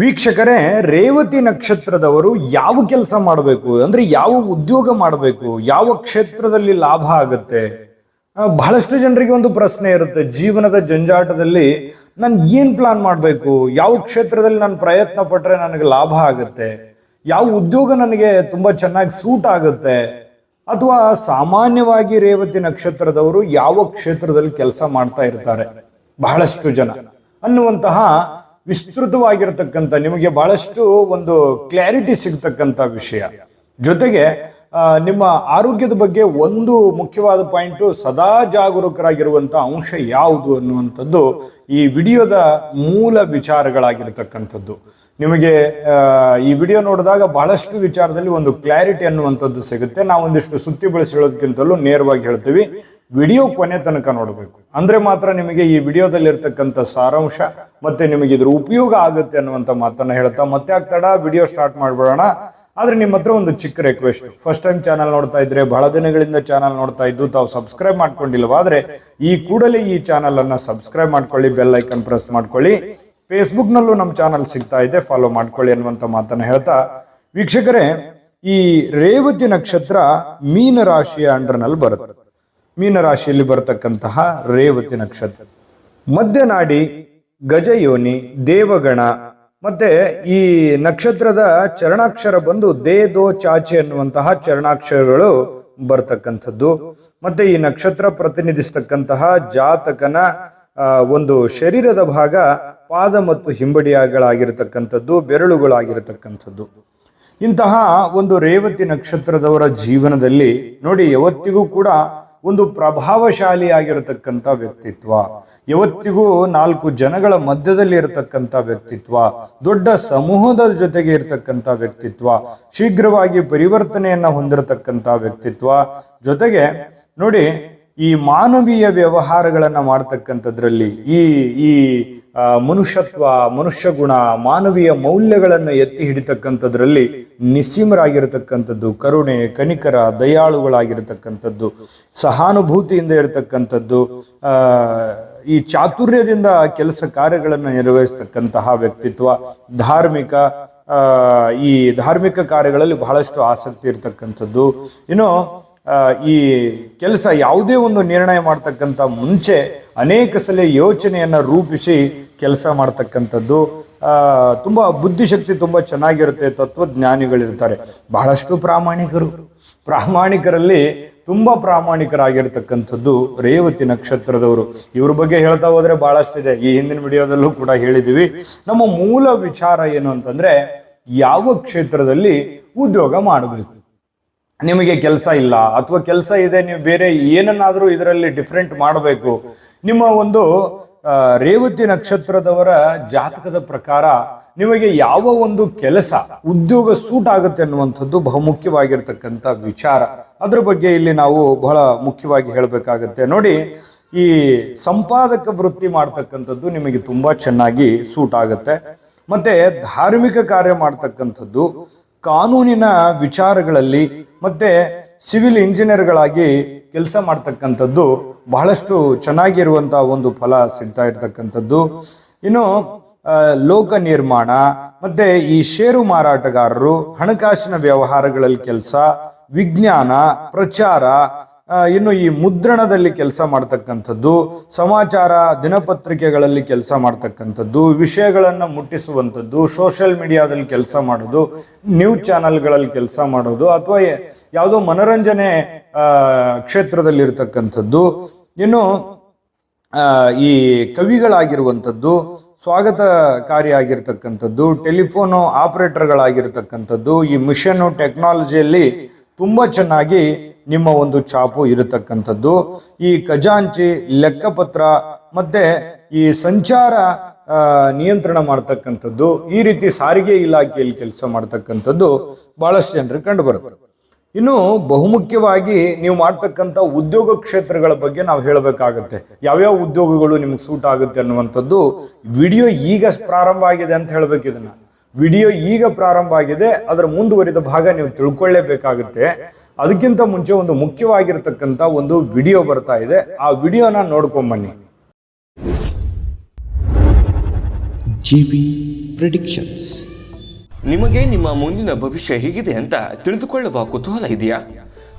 ವೀಕ್ಷಕರೇ, ರೇವತಿ ನಕ್ಷತ್ರದವರು ಯಾವ ಕೆಲಸ ಮಾಡಬೇಕು? ಅಂದ್ರೆ ಯಾವ ಉದ್ಯೋಗ ಮಾಡಬೇಕು? ಯಾವ ಕ್ಷೇತ್ರದಲ್ಲಿ ಲಾಭ ಆಗುತ್ತೆ? ಬಹಳಷ್ಟು ಜನರಿಗೆ ಒಂದು ಪ್ರಶ್ನೆ ಇರುತ್ತೆ. ಜೀವನದ ಜಂಜಾಟದಲ್ಲಿ ನಾನು ಏನು ಪ್ಲಾನ್ ಮಾಡಬೇಕು? ಯಾವ ಕ್ಷೇತ್ರದಲ್ಲಿ ನಾನು ಪ್ರಯತ್ನ ಪಟ್ಟರೆ ನನಗೆ ಲಾಭ ಆಗುತ್ತೆ? ಯಾವ ಉದ್ಯೋಗ ನನಗೆ ತುಂಬಾ ಚೆನ್ನಾಗಿ ಸೂಟ್ ಆಗುತ್ತೆ? ಅಥವಾ ಸಾಮಾನ್ಯವಾಗಿ ರೇವತಿ ನಕ್ಷತ್ರದವರು ಯಾವ ಕ್ಷೇತ್ರದಲ್ಲಿ ಕೆಲಸ ಮಾಡ್ತಾ ಇರ್ತಾರೆ? ಬಹಳಷ್ಟು ಜನ ಅನ್ನುವಂತಹ ವಿಸ್ತೃತವಾಗಿರತಕ್ಕಂಥ, ನಿಮಗೆ ಬಹಳಷ್ಟು ಒಂದು ಕ್ಲಾರಿಟಿ ಸಿಗ್ತಕ್ಕಂಥ ವಿಷಯ. ಜೊತೆಗೆ ನಿಮ್ಮ ಆರೋಗ್ಯದ ಬಗ್ಗೆ ಒಂದು ಮುಖ್ಯವಾದ ಪಾಯಿಂಟು ಸದಾ ಜಾಗರೂಕರಾಗಿರುವಂಥ ಅಂಶ ಯಾವುದು ಅನ್ನುವಂಥದ್ದು ಈ ವಿಡಿಯೋದ ಮೂಲ ವಿಚಾರಗಳಾಗಿರತಕ್ಕಂಥದ್ದು. ನಿಮಗೆ ಈ ವಿಡಿಯೋ ನೋಡಿದಾಗ ಬಹಳಷ್ಟು ವಿಚಾರದಲ್ಲಿ ಒಂದು ಕ್ಲಾರಿಟಿ ಅನ್ನುವಂಥದ್ದು ಸಿಗುತ್ತೆ. ನಾವು ಒಂದಿಷ್ಟು ಸುತ್ತಿ ಬಳಸಿ ಹೇಳೋದಕ್ಕಿಂತಲೂ ನೇರವಾಗಿ ಹೇಳ್ತೀವಿ. ವಿಡಿಯೋ ಕೊನೆ ತನಕ ನೋಡಬೇಕು. ಅಂದ್ರೆ ಮಾತ್ರ ನಿಮಗೆ ಈ ವಿಡಿಯೋದಲ್ಲಿ ಇರ್ತಕ್ಕಂಥ ಸಾರಾಂಶ ಮತ್ತೆ ನಿಮಗೆ ಇದ್ರ ಉಪಯೋಗ ಆಗುತ್ತೆ ಅನ್ನುವಂಥ ಮಾತನ್ನ ಹೇಳ್ತಾ ಮತ್ತೆ ಆಗ್ತಾಡ, ವಿಡಿಯೋ ಸ್ಟಾರ್ಟ್ ಮಾಡ್ಬಿಡೋಣ. ಆದ್ರೆ ನಿಮ್ಮ ಹತ್ರ ಒಂದು ಚಿಕ್ಕ ರಿಕ್ವೆಸ್ಟ್ ಫಸ್ಟ್ ಟೈಮ್ ಚಾನಲ್ ನೋಡ್ತಾ ಇದ್ರೆ ಬಹಳ ದಿನಗಳಿಂದ ಚಾನಲ್ ನೋಡ್ತಾ ಇದ್ದು ತಾವು ಸಬ್ಸ್ಕ್ರೈಬ್ ಮಾಡ್ಕೊಂಡಿಲ್ವಾದ್ರೆ ಈ ಕೂಡಲೇ ಈ ಚಾನಲ್ ಅನ್ನ ಸಬ್ಸ್ಕ್ರೈಬ್ ಮಾಡ್ಕೊಳ್ಳಿ ಬೆಲ್ ಐಕನ್ ಪ್ರೆಸ್ ಮಾಡ್ಕೊಳ್ಳಿ. ಫೇಸ್ಬುಕ್ನಲ್ಲೂ ನಮ್ಮ ಚಾನಲ್ ಸಿಗ್ತಾ ಇದೆ ಫಾಲೋ ಮಾಡ್ಕೊಳ್ಳಿ ಅನ್ನುವಂಥ ಮಾತನ್ನ ಹೇಳ್ತಾ. ವೀಕ್ಷಕರೇ, ಈ ರೇವತಿ ನಕ್ಷತ್ರ ಮೀನ ರಾಶಿಯ ಅಂಡರ್ನಲ್ಲಿ ಬರುತ್ತೆ. ಮೀನ ರಾಶಿಯಲ್ಲಿ ಬರತಕ್ಕಂತಹ ರೇವತಿ ನಕ್ಷತ್ರ. ಮಧ್ಯನಾಡಿ ಗಜಯೋನಿ, ದೇವಗಣ, ಮತ್ತೆ ಈ ನಕ್ಷತ್ರದ ಚರಣಾಕ್ಷರ ಬಂದು ದೇ, ದೋ, ಚಾಚೆ ಅನ್ನುವಂತಹ ಚರಣಾಕ್ಷರಗಳು ಬರ್ತಕ್ಕಂಥದ್ದು. ಮತ್ತೆ ಈ ನಕ್ಷತ್ರ ಪ್ರತಿನಿಧಿಸ್ತಕ್ಕಂತಹ ಜಾತಕನ ಒಂದು ಶರೀರದ ಭಾಗ ಪಾದ ಮತ್ತು ಹಿಂಬಡಿಯಾಗಳಾಗಿರತಕ್ಕಂಥದ್ದು, ಬೆರಳುಗಳಾಗಿರತಕ್ಕಂಥದ್ದು. ಇಂತಹ ಒಂದು ರೇವತಿ ನಕ್ಷತ್ರದವರ ಜೀವನದಲ್ಲಿ ನೋಡಿ, ಯಾವತ್ತಿಗೂ ಕೂಡ ಒಂದು ಪ್ರಭಾವಶಾಲಿಯಾಗಿರತಕ್ಕಂಥ ವ್ಯಕ್ತಿತ್ವ. ಯಾವತ್ತಿಗೂ ನಾಲ್ಕು ಜನಗಳ ಮಧ್ಯದಲ್ಲಿ ಇರತಕ್ಕಂಥ ವ್ಯಕ್ತಿತ್ವ, ದೊಡ್ಡ ಸಮೂಹದ ಜೊತೆಗೆ ಇರತಕ್ಕಂಥ ವ್ಯಕ್ತಿತ್ವ, ಶೀಘ್ರವಾಗಿ ಪರಿವರ್ತನೆಯನ್ನ ಹೊಂದಿರತಕ್ಕಂಥ ವ್ಯಕ್ತಿತ್ವ. ಜೊತೆಗೆ ನೋಡಿ ಈ ಮಾನವೀಯ ವ್ಯವಹಾರಗಳನ್ನ ಮಾಡ್ತಕ್ಕಂಥದ್ರಲ್ಲಿ ಈ ಈ ಮನುಷ್ಯತ್ವ ಮನುಷ್ಯ ಗುಣ ಮಾನವೀಯ ಮೌಲ್ಯಗಳನ್ನು ಎತ್ತಿ ಹಿಡಿತಕ್ಕಂಥದ್ರಲ್ಲಿ ನಿಸ್ಸೀಮರಾಗಿರತಕ್ಕಂಥದ್ದು, ಕರುಣೆ, ಕನಿಕರ, ದಯಾಳುಗಳಾಗಿರತಕ್ಕಂಥದ್ದು, ಸಹಾನುಭೂತಿಯಿಂದ ಇರತಕ್ಕಂಥದ್ದು ಈ ಚಾತುರ್ಯದಿಂದ ಕೆಲಸ ಕಾರ್ಯಗಳನ್ನು ನಿರ್ವಹಿಸ್ತಕ್ಕಂತಹ ವ್ಯಕ್ತಿತ್ವ, ಧಾರ್ಮಿಕ ಈ ಧಾರ್ಮಿಕ ಕಾರ್ಯಗಳಲ್ಲಿ ಬಹಳಷ್ಟು ಆಸಕ್ತಿ ಇರತಕ್ಕಂಥದ್ದು. ಇನ್ನು ಈ ಕೆಲಸ ಯಾವುದೇ ಒಂದು ನಿರ್ಣಯ ಮಾಡ್ತಕ್ಕಂಥ ಮುಂಚೆ ಅನೇಕ ಸಲ ಯೋಚನೆಯನ್ನು ರೂಪಿಸಿ ಕೆಲಸ ಮಾಡ್ತಕ್ಕಂಥದ್ದು ತುಂಬ ಬುದ್ಧಿಶಕ್ತಿ ತುಂಬ ಚೆನ್ನಾಗಿರುತ್ತೆ, ತತ್ವಜ್ಞಾನಿಗಳಿರ್ತಾರೆ. ಬಹಳಷ್ಟು ಪ್ರಾಮಾಣಿಕರು. ಪ್ರಾಮಾಣಿಕರಲ್ಲಿ ತುಂಬ ಪ್ರಾಮಾಣಿಕರಾಗಿರ್ತಕ್ಕಂಥದ್ದು ರೇವತಿ ನಕ್ಷತ್ರದವರು. ಇವ್ರ ಬಗ್ಗೆ ಹೇಳ್ತಾ ಹೋದರೆ ಬಹಳಷ್ಟು ಇದೆ ಈ ಹಿಂದಿನ ವಿಡಿಯೋದಲ್ಲೂ ಕೂಡ ಹೇಳಿದೀವಿ. ನಮ್ಮ ಮೂಲ ವಿಚಾರ ಏನು ಅಂತಂದ್ರೆ, ಯಾವ ಕ್ಷೇತ್ರದಲ್ಲಿ ಉದ್ಯೋಗ ಮಾಡಬೇಕು? ನಿಮಗೆ ಕೆಲಸ ಇಲ್ಲ ಅಥವಾ ಕೆಲಸ ಇದೆ, ನೀವು ಬೇರೆ ಏನನ್ನಾದರೂ ಇದರಲ್ಲಿ ಡಿಫ್ರೆಂಟ್ ಮಾಡಬೇಕು. ನಿಮ್ಮ ಒಂದು ರೇವತಿ ನಕ್ಷತ್ರದವರ ಜಾತಕದ ಪ್ರಕಾರ ನಿಮಗೆ ಯಾವ ಒಂದು ಕೆಲಸ, ಉದ್ಯೋಗ ಸೂಟ್ ಆಗುತ್ತೆ ಅನ್ನುವಂಥದ್ದು ಬಹುಮುಖ್ಯವಾಗಿರ್ತಕ್ಕಂಥ ವಿಚಾರ. ಅದ್ರ ಬಗ್ಗೆ ಇಲ್ಲಿ ನಾವು ಬಹಳ ಮುಖ್ಯವಾಗಿ ಹೇಳಬೇಕಾಗತ್ತೆ. ನೋಡಿ, ಈ ಸಂಪಾದಕ ವೃತ್ತಿ ಮಾಡ್ತಕ್ಕಂಥದ್ದು ನಿಮಗೆ ತುಂಬಾ ಚೆನ್ನಾಗಿ ಸೂಟ್ ಆಗುತ್ತೆ. ಮತ್ತೆ ಧಾರ್ಮಿಕ ಕಾರ್ಯ ಮಾಡ್ತಕ್ಕಂಥದ್ದು ಕಾನೂನಿನ ವಿಚಾರಗಳಲ್ಲಿ ಮತ್ತೆ ಸಿವಿಲ್ ಇಂಜಿನಿಯರ್ಗಳಾಗಿ ಕೆಲಸ ಮಾಡ್ತಕ್ಕಂಥದ್ದು ಬಹಳಷ್ಟು ಚೆನ್ನಾಗಿರುವಂತಹ ಒಂದು ಫಲ ಸಿಗ್ತಾ ಇರತಕ್ಕಂಥದ್ದು. ಇನ್ನು ಲೋಕ ನಿರ್ಮಾಣ, ಮತ್ತೆ ಈ ಷೇರು ಮಾರಾಟಗಾರರು, ಹಣಕಾಸಿನ ವ್ಯವಹಾರಗಳಲ್ಲಿ ಕೆಲಸ, ವಿಜ್ಞಾನ, ಪ್ರಚಾರ ಇನ್ನು ಈ ಮುದ್ರಣದಲ್ಲಿ ಕೆಲಸ ಮಾಡ್ತಕ್ಕಂಥದ್ದು ಸಮಾಚಾರ ದಿನಪತ್ರಿಕೆಗಳಲ್ಲಿ ಕೆಲಸ ಮಾಡ್ತಕ್ಕಂಥದ್ದು ವಿಷಯಗಳನ್ನು ಮುಟ್ಟಿಸುವಂಥದ್ದು ಸೋಷಿಯಲ್ ಮೀಡಿಯಾದಲ್ಲಿ ಕೆಲಸ ಮಾಡೋದು ನ್ಯೂಸ್ ಚಾನಲ್ಗಳಲ್ಲಿ ಕೆಲಸ ಮಾಡೋದು ಅಥವಾ ಯಾವುದೋ ಮನೋರಂಜನೆ ಆ, ಕ್ಷೇತ್ರದಲ್ಲಿ ಇರ್ತಕ್ಕಂಥದ್ದು ಇನ್ನು ಈ ಕವಿಗಳಾಗಿರುವಂಥದ್ದು ಸ್ವಾಗತಕಾರಿಯಾಗಿರ್ತಕ್ಕಂಥದ್ದು ಟೆಲಿಫೋನು ಆಪರೇಟರ್ಗಳಾಗಿರ್ತಕ್ಕಂಥದ್ದು ಈ ಮಿಷನ್ ಟೆಕ್ನಾಲಜಿಯಲ್ಲಿ ತುಂಬಾ ಚೆನ್ನಾಗಿ ನಿಮ್ಮ ಒಂದು ಚಾಪು ಇರತಕ್ಕಂಥದ್ದು. ಈ ಖಜಾಂಚಿ, ಲೆಕ್ಕಪತ್ರ, ಮತ್ತೆ ಈ ಸಂಚಾರ ನಿಯಂತ್ರಣ ಮಾಡ್ತಕ್ಕಂಥದ್ದು. ಈ ರೀತಿ ಸಾರಿಗೆ ಇಲಾಖೆಯಲ್ಲಿ ಕೆಲಸ ಮಾಡ್ತಕ್ಕಂಥದ್ದು ಬಹಳಷ್ಟು ಜನರು ಕಂಡು ಬರುತ್ತೆ. ಇನ್ನು ಬಹುಮುಖ್ಯವಾಗಿ ನೀವು ಮಾಡ್ತಕ್ಕಂಥ ಉದ್ಯೋಗ ಕ್ಷೇತ್ರಗಳ ಬಗ್ಗೆ ನಾವು ಹೇಳಬೇಕಾಗತ್ತೆ. ಯಾವ್ಯಾವ ಉದ್ಯೋಗಗಳು ನಿಮ್ಗೆ ಸೂಟ್ ಆಗುತ್ತೆ ಅನ್ನುವಂಥದ್ದು ವಿಡಿಯೋ ಈಗ ಪ್ರಾರಂಭ ಆಗಿದೆ ಅಂತ ಹೇಳ್ಬೇಕು ಇದನ್ನ. ವಿಡಿಯೋ ಈಗ ಪ್ರಾರಂಭ ಆಗಿದೆ. ಅದರ ಮುಂದುವರಿದ ಭಾಗ ನೀವು ತಿಳ್ಕೊಳ್ಳೇಬೇಕಾಗುತ್ತೆ. ಅದಕ್ಕಿಂತ ಮುಂಚೆ ಒಂದು ಮುಖ್ಯವಾಗಿರ್ತಕ್ಕಂಥ ಒಂದು ವಿಡಿಯೋ ಬರ್ತಾ ಇದೆ. ಆ ವಿಡಿಯೋನ ನೋಡ್ಕೊಂಬನ್ನಿ ಜಿ ಬಿ ಪ್ರಿಡಿಕ್ಷನ್ಸ್. ನಿಮಗೆ ನಿಮ್ಮ ಮುಂದಿನ ಭವಿಷ್ಯ ಹೇಗಿದೆ ಅಂತ ತಿಳಿದುಕೊಳ್ಳುವ ಕುತೂಹಲ ಇದೆಯಾ?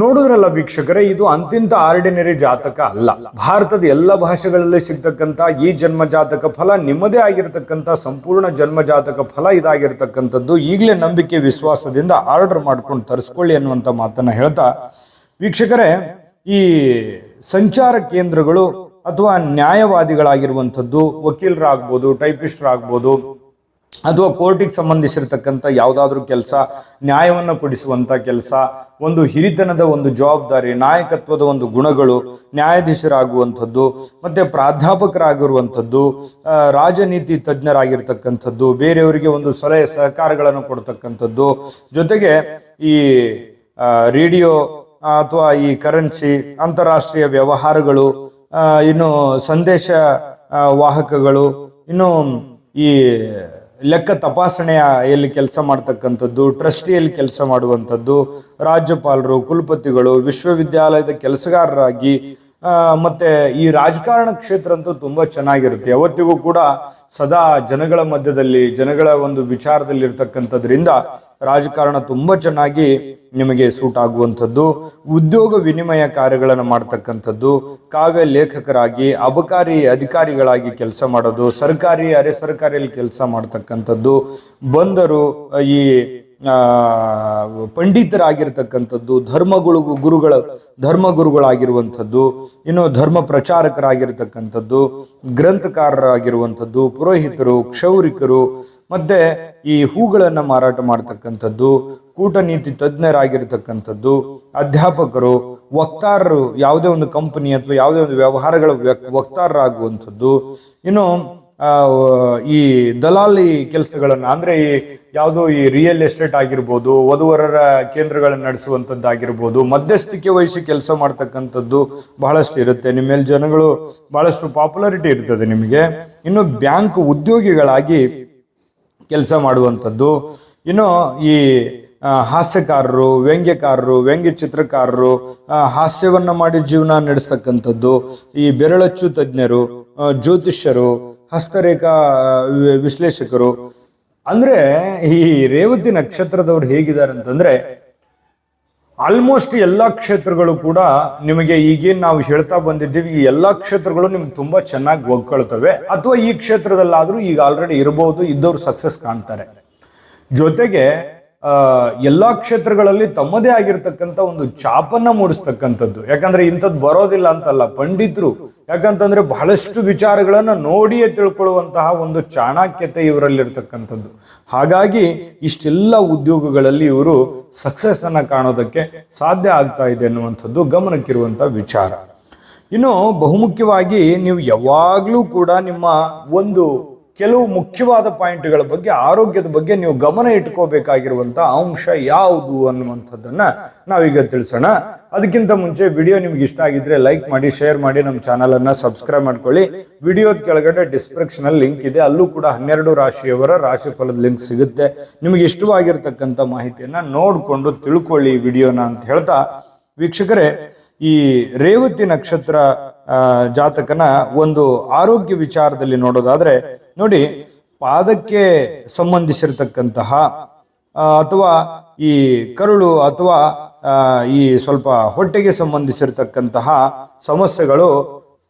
ನೋಡಿದ್ರಲ್ಲ ವೀಕ್ಷಕರೇ, ಇದು ಅಂತಿಂತ ಆರ್ಡಿನರಿ ಜಾತಕ ಅಲ್ಲ. ಭಾರತದ ಎಲ್ಲ ಭಾಷೆಗಳಲ್ಲಿ ಸಿಗ್ತಕ್ಕಂಥ ಈ ಜನ್ಮ ಜಾತಕ ಫಲ ನಿಮ್ಮದೇ ಆಗಿರತಕ್ಕಂಥ ಸಂಪೂರ್ಣ ಜನ್ಮ ಜಾತಕ ಫಲ ಇದಾಗಿರ್ತಕ್ಕಂಥದ್ದು ಈಗಲೇ ನಂಬಿಕೆ, ವಿಶ್ವಾಸದಿಂದ ಆರ್ಡರ್ ಮಾಡ್ಕೊಂಡು ತರಿಸ್ಕೊಳ್ಳಿ ಅನ್ನುವಂಥ ಮಾತನ್ನ ಹೇಳ್ತಾ, ವೀಕ್ಷಕರೇ, ಈ ಸಂಚಾರ ಕೇಂದ್ರಗಳು ಅಥವಾ ನ್ಯಾಯವಾದಿಗಳಾಗಿರುವಂಥದ್ದು, ವಕೀಲರಾಗ್ಬೋದು ಟೈಪಿಸ್ಟ್ರಾಗ್ಬೋದು ಅಥವಾ ಕೋರ್ಟಿಗೆ ಸಂಬಂಧಿಸಿರ್ತಕ್ಕಂಥ ಯಾವುದಾದ್ರೂ ಕೆಲಸ, ನ್ಯಾಯವನ್ನು ಕೊಡಿಸುವಂಥ ಕೆಲಸ, ಒಂದು ಹಿರಿತನದ ಒಂದು ಜವಾಬ್ದಾರಿ, ನಾಯಕತ್ವದ ಒಂದು ಗುಣಗಳು, ನ್ಯಾಯಾಧೀಶರಾಗುವಂಥದ್ದು, ಮತ್ತು ಪ್ರಾಧ್ಯಾಪಕರಾಗಿರುವಂಥದ್ದು ರಾಜನೀತಿ ತಜ್ಞರಾಗಿರ್ತಕ್ಕಂಥದ್ದು, ಬೇರೆಯವರಿಗೆ ಒಂದು ಸಲಹೆ ಸಹಕಾರಗಳನ್ನು ಕೊಡ್ತಕ್ಕಂಥದ್ದು, ಜೊತೆಗೆ ಈ ರೇಡಿಯೋ ಅಥವಾ ಈ ಕರೆನ್ಸಿ, ಅಂತಾರಾಷ್ಟ್ರೀಯ ವ್ಯವಹಾರಗಳು ಇನ್ನು ಸಂದೇಶ ವಾಹಕಗಳು, ಇನ್ನು ಈ ಲೆಕ್ಕ ತಪಾಸಣೆಯ ಎಲ್ಲಿ ಕೆಲಸ ಮಾಡ್ತಕ್ಕಂಥದ್ದು, ಟ್ರಸ್ಟಿಯಲ್ಲಿ ಕೆಲಸ ಮಾಡುವಂಥದ್ದು, ರಾಜ್ಯಪಾಲರು, ಕುಲಪತಿಗಳು, ವಿಶ್ವವಿದ್ಯಾಲಯದ ಕೆಲಸಗಾರರಾಗಿ ಮತ್ತೆ ಈ ರಾಜಕಾರಣ ಕ್ಷೇತ್ರ ಅಂತೂ ತುಂಬಾ ಚೆನ್ನಾಗಿರುತ್ತೆ. ಯಾವತ್ತಿಗೂ ಕೂಡ ಸದಾ ಜನಗಳ ಮಧ್ಯದಲ್ಲಿ, ಜನಗಳ ಒಂದು ವಿಚಾರದಲ್ಲಿ ಇರ್ತಕ್ಕಂಥದ್ರಿಂದ ರಾಜಕಾರಣ ತುಂಬಾ ಚೆನ್ನಾಗಿ ನಿಮಗೆ ಸೂಟ್ ಆಗುವಂಥದ್ದು, ಉದ್ಯೋಗ ವಿನಿಮಯ ಕಾರ್ಯಗಳನ್ನು ಮಾಡ್ತಕ್ಕಂಥದ್ದು, ಕಾವ್ಯ ಲೇಖಕರಾಗಿ, ಅಬಕಾರಿ ಅಧಿಕಾರಿಗಳಾಗಿ ಕೆಲಸ ಮಾಡೋದು, ಸರ್ಕಾರಿ ಅರೆ ಸರ್ಕಾರಿಯಲ್ಲಿ ಕೆಲಸ ಮಾಡ್ತಕ್ಕಂಥದ್ದು, ಬಂದರು, ಈ ಪಂಡಿತರಾಗಿರ್ತಕ್ಕಂಥದ್ದು, ಧರ್ಮಗಳು, ಗುರುಗಳ ಧರ್ಮ ಗುರುಗಳಾಗಿರುವಂಥದ್ದು ಇನ್ನು ಧರ್ಮ ಪ್ರಚಾರಕರಾಗಿರ್ತಕ್ಕಂಥದ್ದು, ಗ್ರಂಥಕಾರರಾಗಿರುವಂಥದ್ದು, ಪುರೋಹಿತರು, ಕ್ಷೌರಿಕರು, ಮತ್ತೆ ಈ ಹೂಗಳನ್ನು ಮಾರಾಟ ಮಾಡ್ತಕ್ಕಂಥದ್ದು ಕೂಟನೀತಿ ತಜ್ಞರಾಗಿರ್ತಕ್ಕಂಥದ್ದು, ಅಧ್ಯಾಪಕರು, ವಕ್ತಾರರು, ಯಾವುದೇ ಒಂದು ಕಂಪನಿ ಅಥವಾ ಯಾವುದೇ ಒಂದು ವ್ಯವಹಾರಗಳ ವ್ಯ- ವಕ್ತಾರರಾಗುವಂಥದ್ದು. ಇನ್ನು ಈ ದಲಾಲಿ ಕೆಲಸಗಳನ್ನು, ಅಂದ್ರೆ ಈ ಯಾವುದೋ ಈ ರಿಯಲ್ ಎಸ್ಟೇಟ್ ಆಗಿರ್ಬೋದು, ವಧುವರರ ಕೇಂದ್ರಗಳನ್ನು ನಡೆಸುವಂಥದ್ದಾಗಿರ್ಬೋದು, ಮಧ್ಯಸ್ಥಿಕೆ ವಹಿಸಿ ಕೆಲಸ ಮಾಡ್ತಕ್ಕಂಥದ್ದು ಬಹಳಷ್ಟು ಇರುತ್ತೆ. ನಿಮ್ಮ ಮೇಲೆ ಜನಗಳು ಬಹಳಷ್ಟು ಪಾಪ್ಯುಲಾರಿಟಿ ಇರ್ತದೆ ನಿಮಗೆ. ಇನ್ನು ಬ್ಯಾಂಕ್ ಉದ್ಯೋಗಿಗಳಾಗಿ ಕೆಲಸ ಮಾಡುವಂಥದ್ದು. ಇನ್ನು ಈ ಹಾಸ್ಯಕಾರರು, ವ್ಯಂಗ್ಯಕಾರರು, ವ್ಯಂಗ್ಯ ಚಿತ್ರಕಾರರು ಹಾಸ್ಯವನ್ನು ಮಾಡಿ ಜೀವನ ನಡೆಸ್ತಕ್ಕಂಥದ್ದು, ಈ ಬೆರಳಚ್ಚು ತಜ್ಞರು ಜ್ಯೋತಿಷ್ಯರು, ಹಸ್ತರೇಖಾ ವಿಶ್ಲೇಷಕರು. ಅಂದ್ರೆ ಈ ರೇವತಿ ನಕ್ಷತ್ರದವರು ಹೇಗಿದ್ದಾರೆ ಅಂತಂದ್ರೆ ಆಲ್ಮೋಸ್ಟ್ ಎಲ್ಲಾ ಕ್ಷೇತ್ರಗಳು ಕೂಡ ನಿಮಗೆ ಈಗೇನು ನಾವು ಹೇಳ್ತಾ ಬಂದಿದ್ದೀವಿ, ಈ ಎಲ್ಲಾ ಕ್ಷೇತ್ರಗಳು ನಿಮ್ಗೆ ತುಂಬಾ ಚೆನ್ನಾಗಿ ಒಗ್ಕೊಳ್ತವೆ ಅಥವಾ ಈ ಕ್ಷೇತ್ರದಲ್ಲಾದರೂ ಈಗ ಆಲ್ರೆಡಿ ಇರಬಹುದು ಇದ್ದವ್ರು ಸಕ್ಸಸ್ ಕಾಣ್ತಾರೆ. ಜೊತೆಗೆ ಎಲ್ಲಾ ಕ್ಷೇತ್ರಗಳಲ್ಲಿ ತಮ್ಮದೇ ಆಗಿರ್ತಕ್ಕಂಥ ಒಂದು ಚಾಪನ್ನ ಮೂಡಿಸ್ತಕ್ಕಂಥದ್ದು. ಯಾಕಂದ್ರೆ ಇಂಥದ್ದು ಬರೋದಿಲ್ಲ ಅಂತಲ್ಲ, ಪಂಡಿತರು. ಯಾಕಂತಂದ್ರೆ ಬಹಳಷ್ಟು ವಿಚಾರಗಳನ್ನು ನೋಡಿಯೇ ತಿಳ್ಕೊಳ್ಳುವಂತಹ ಒಂದು ಚಾಣಾಕ್ಯತೆ ಇವರಲ್ಲಿರ್ತಕ್ಕಂಥದ್ದು. ಹಾಗಾಗಿ ಇಷ್ಟೆಲ್ಲ ಉದ್ಯೋಗಗಳಲ್ಲಿ ಇವರು ಸಕ್ಸಸ್ ಅನ್ನ ಕಾಣೋದಕ್ಕೆ ಸಾಧ್ಯ ಆಗ್ತಾ ಇದೆ ಅನ್ನುವಂಥದ್ದು ಗಮನಕ್ಕಿರುವಂತ ವಿಚಾರ. ಇನ್ನು ಬಹುಮುಖ್ಯವಾಗಿ ನೀವು ಯಾವಾಗಲೂ ಕೂಡ ನಿಮ್ಮ ಒಂದು ಕೆಲವು ಮುಖ್ಯವಾದ ಪಾಯಿಂಟ್ಗಳ ಬಗ್ಗೆ, ಆರೋಗ್ಯದ ಬಗ್ಗೆ ನೀವು ಗಮನ ಇಟ್ಕೋಬೇಕಾಗಿರುವಂತ ಅಂಶ ಯಾವುದು ಅನ್ನುವಂಥದ್ದನ್ನ ನಾವೀಗ ತಿಳಿಸೋಣ. ಅದಕ್ಕಿಂತ ಮುಂಚೆ ವಿಡಿಯೋ ನಿಮ್ಗೆ ಇಷ್ಟ ಆಗಿದ್ರೆ ಲೈಕ್ ಮಾಡಿ, ಶೇರ್ ಮಾಡಿ, ನಮ್ಮ ಚಾನಲ್ ಅನ್ನ ಸಬ್ಸ್ಕ್ರೈಬ್ ಮಾಡ್ಕೊಳ್ಳಿ. ವಿಡಿಯೋದ ಕೆಳಗಡೆ ಡಿಸ್ಕ್ರಿಪ್ಷನ್ ಅಲ್ಲಿ ಲಿಂಕ್ ಇದೆ. ಅಲ್ಲೂ ಕೂಡ ಹನ್ನೆರಡು ರಾಶಿಯವರ ರಾಶಿ ಫಲದ ಲಿಂಕ್ ಸಿಗುತ್ತೆ. ನಿಮಗೆ ಇಷ್ಟವಾಗಿರ್ತಕ್ಕಂಥ ಮಾಹಿತಿಯನ್ನ ನೋಡಿಕೊಂಡು ತಿಳ್ಕೊಳ್ಳಿ ವಿಡಿಯೋನ ಅಂತ ಹೇಳ್ತಾ. ವೀಕ್ಷಕರೇ, ಈ ರೇವತಿ ನಕ್ಷತ್ರ ಜಾತಕನ ಒಂದು ಆರೋಗ್ಯ ವಿಚಾರದಲ್ಲಿ ನೋಡೋದಾದ್ರೆ ನೋಡಿ, ಪಾದಕ್ಕೆ ಸಂಬಂಧಿಸಿರತಕ್ಕಂತಹ ಅಥವಾ ಈ ಕರುಳು ಅಥವಾ ಈ ಸ್ವಲ್ಪ ಹೊಟ್ಟೆಗೆ ಸಂಬಂಧಿಸಿರತಕ್ಕಂತಹ ಸಮಸ್ಯೆಗಳು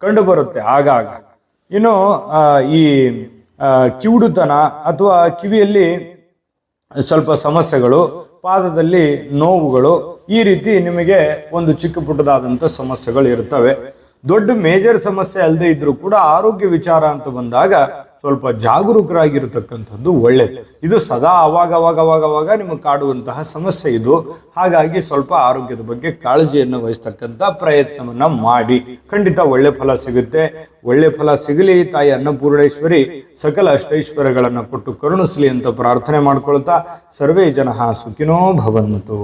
ಕಂಡುಬರುತ್ತೆ ಆಗಾಗ. ಇನ್ನು ಈ ಕಿವುಡುತನ ಅಥವಾ ಕಿವಿಯಲ್ಲಿ ಸ್ವಲ್ಪ ಸಮಸ್ಯೆಗಳು, ಪಾದದಲ್ಲಿ ನೋವುಗಳು, ಈ ರೀತಿ ನಿಮಗೆ ಒಂದು ಚಿಕ್ಕ ಪುಟ್ಟದಾದಂಥ ಸಮಸ್ಯೆಗಳು ಇರ್ತವೆ. ದೊಡ್ಡ ಮೇಜರ್ ಸಮಸ್ಯೆ ಅಲ್ಲದೆ ಇದ್ದರೂ ಕೂಡ ಆರೋಗ್ಯ ವಿಚಾರ ಅಂತ ಬಂದಾಗ ಸ್ವಲ್ಪ ಜಾಗರೂಕರಾಗಿರತಕ್ಕಂಥದ್ದು ಒಳ್ಳೆಯದು ಇದು ಸದಾ ಅವಾಗ ಅವಾಗ ಅವಾಗ ಅವಾಗ ನಿಮಗೆ ಕಾಡುವಂತಹ ಸಮಸ್ಯೆ ಇದು. ಹಾಗಾಗಿ ಸ್ವಲ್ಪ ಆರೋಗ್ಯದ ಬಗ್ಗೆ ಕಾಳಜಿಯನ್ನು ವಹಿಸ್ತಕ್ಕಂಥ ಪ್ರಯತ್ನವನ್ನು ಮಾಡಿ. ಖಂಡಿತ ಒಳ್ಳೆ ಫಲ ಸಿಗುತ್ತೆ. ಒಳ್ಳೆ ಫಲ ಸಿಗಲಿ ತಾಯಿ ಅನ್ನಪೂರ್ಣೇಶ್ವರಿ. ಸಕಲ ಅಷ್ಟೈಶ್ವರ್ಯಗಳನ್ನು ಕೊಟ್ಟು ಕರುಣಿಸಲಿ ಅಂತ ಪ್ರಾರ್ಥನೆ ಮಾಡ್ಕೊಳ್ತಾ ಸರ್ವೇ ಜನ ಸುಖಿನೋ ಭವಂತು.